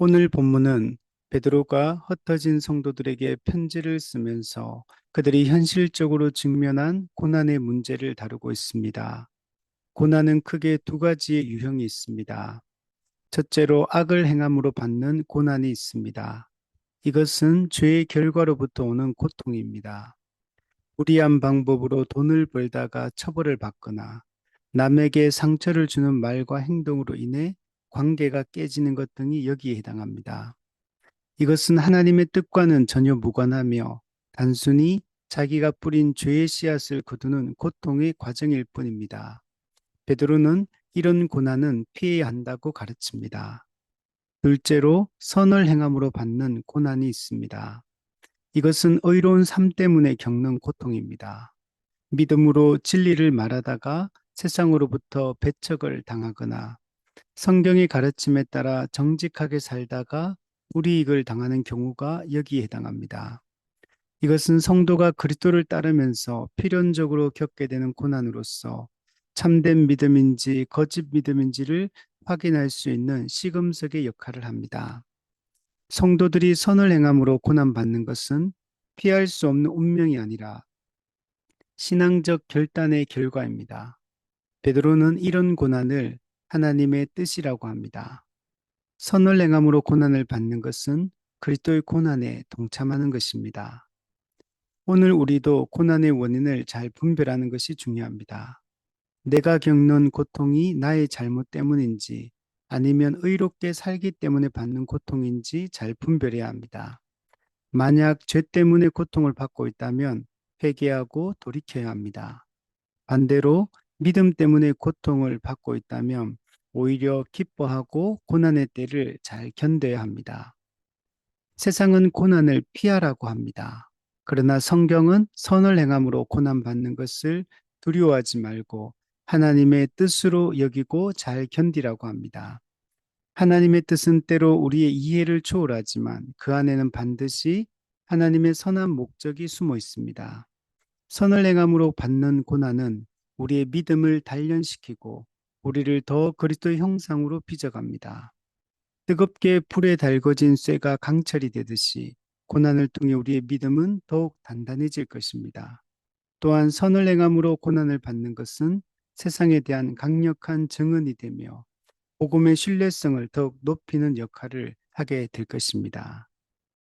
오늘 본문은 베드로가 흩어진 성도들에게 편지를 쓰면서 그들이 현실적으로 직면한 고난의 문제를 다루고 있습니다. 고난은 크게 두 가지의 유형이 있습니다. 첫째로 악을 행함으로 받는 고난이 있습니다. 이것은 죄의 결과로부터 오는 고통입니다. 무리한 방법으로 돈을 벌다가 처벌을 받거나 남에게 상처를 주는 말과 행동으로 인해 관계가 깨지는 것 등이 여기에 해당합니다. 이것은 하나님의 뜻과는 전혀 무관하며 단순히 자기가 뿌린 죄의 씨앗을 거두는 고통의 과정일 뿐입니다. 베드로는 이런 고난은 피해야 한다고 가르칩니다. 둘째로 선을 행함으로 받는 고난이 있습니다. 이것은 의로운 삶 때문에 겪는 고통입니다. 믿음으로 진리를 말하다가 세상으로부터 배척을 당하거나 성경의 가르침에 따라 정직하게 살다가 불이익을 당하는 경우가 여기에 해당합니다. 이것은 성도가 그리스도를 따르면서 필연적으로 겪게 되는 고난으로서 참된 믿음인지 거짓 믿음인지를 확인할 수 있는 시금석의 역할을 합니다. 성도들이 선을 행함으로 고난받는 것은 피할 수 없는 운명이 아니라 신앙적 결단의 결과입니다. 베드로는 이런 고난을 하나님의 뜻이라고 합니다. 선을 행함으로 고난을 받는 것은 그리스도의 고난에 동참하는 것입니다. 오늘 우리도 고난의 원인을 잘 분별하는 것이 중요합니다. 내가 겪는 고통이 나의 잘못 때문인지 아니면 의롭게 살기 때문에 받는 고통인지 잘 분별해야 합니다. 만약 죄 때문에 고통을 받고 있다면 회개하고 돌이켜야 합니다. 반대로 믿음 때문에 고통을 받고 있다면 오히려 기뻐하고 고난의 때를 잘 견뎌야 합니다. 세상은 고난을 피하라고 합니다. 그러나 성경은 선을 행함으로 고난받는 것을 두려워하지 말고 하나님의 뜻으로 여기고 잘 견디라고 합니다. 하나님의 뜻은 때로 우리의 이해를 초월하지만 그 안에는 반드시 하나님의 선한 목적이 숨어 있습니다. 선을 행함으로 받는 고난은 우리의 믿음을 단련시키고 우리를 더 그리스도의 형상으로 빚어갑니다. 뜨겁게 불에 달궈진 쇠가 강철이 되듯이 고난을 통해 우리의 믿음은 더욱 단단해질 것입니다. 또한 선을 행함으로 고난을 받는 것은 세상에 대한 강력한 증언이 되며 복음의 신뢰성을 더욱 높이는 역할을 하게 될 것입니다.